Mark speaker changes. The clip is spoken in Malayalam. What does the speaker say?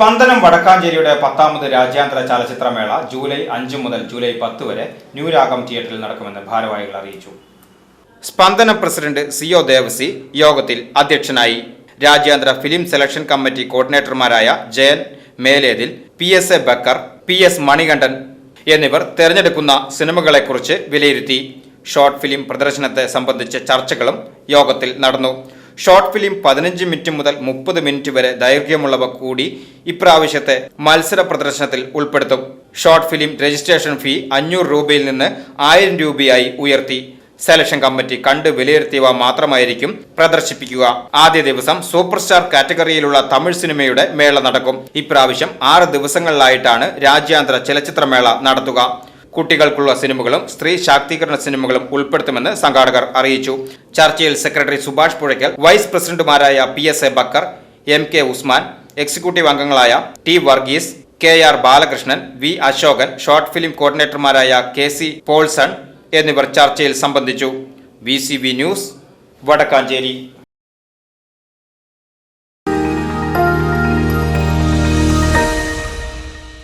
Speaker 1: Spandanam വടക്കാഞ്ചേരിയുടെ പത്താമത് രാജ്യാന്തര ചലച്ചിത്രമേള ജൂലൈ അഞ്ച് മുതൽ ജൂലൈ പത്ത് വരെ ന്യൂരാഗം തിയേറ്ററിൽ നടക്കുമെന്ന് ഭാരവാഹികൾ അറിയിച്ചു. സ്പന്ദനം പ്രസിഡന്റ് സിഒ ദേവസി യോഗത്തിൽ അധ്യക്ഷനായി രാജ്യാന്തര film selection committee കോർഡിനേറ്റർമാരായ Jayan Melethil P S A Bakkar P S Manikandan എന്നിവർ തെരഞ്ഞെടുക്കുന്ന സിനിമകളെക്കുറിച്ച് വിലയിരുത്തി. ഷോർട്ട് ഫിലിം പ്രദർശനത്തെ സംബന്ധിച്ച ചർച്ചകളും യോഗത്തിൽ നടന്നു. ഷോർട്ട് ഫിലിം പതിനഞ്ച് മിനിറ്റ് മുതൽ മുപ്പത് മിനിറ്റ് വരെ ദൈർഘ്യമുള്ളവ കൂടി ഇപ്രാവശ്യത്തെ മത്സര പ്രദർശനത്തിൽ ഉൾപ്പെടുത്തും. ഷോർട്ട് ഫിലിം രജിസ്ട്രേഷൻ ഫീ അഞ്ഞൂറ് രൂപയിൽ നിന്ന് ആയിരം രൂപയായി ഉയർത്തി. സെലക്ഷൻ കമ്മിറ്റി കണ്ട് വിലയിരുത്തിയവ മാത്രമായിരിക്കും പ്രദർശിപ്പിക്കുക. ആദ്യ ദിവസം സൂപ്പർ സ്റ്റാർ കാറ്റഗറിയിലുള്ള തമിഴ് സിനിമയുടെ മേള നടക്കും. ഇപ്രാവശ്യം ആറ് ദിവസങ്ങളിലായിട്ടാണ് രാജ്യാന്തര ചലച്ചിത്രമേള നടത്തുക. കുട്ടികൾക്കുള്ള സിനിമകളും സ്ത്രീ ശാക്തീകരണ സിനിമകളും ഉൾപ്പെടുത്തുമെന്ന് സംഘാടകർ അറിയിച്ചു. ചർച്ചയിൽ സെക്രട്ടറി സുഭാഷ് പുഴയ്ക്കൽ വൈസ് പ്രസിഡന്റുമാരായ P S A Bakkar M K Usman executive അംഗങ്ങളായ T Varghese K R Balakrishnan V Ashokan short film കോർഡിനേറ്റർമാരായ K C Paulson എന്നിവർ ചർച്ചയിൽ സംബന്ധിച്ചു. V C V news Vadakkanchery.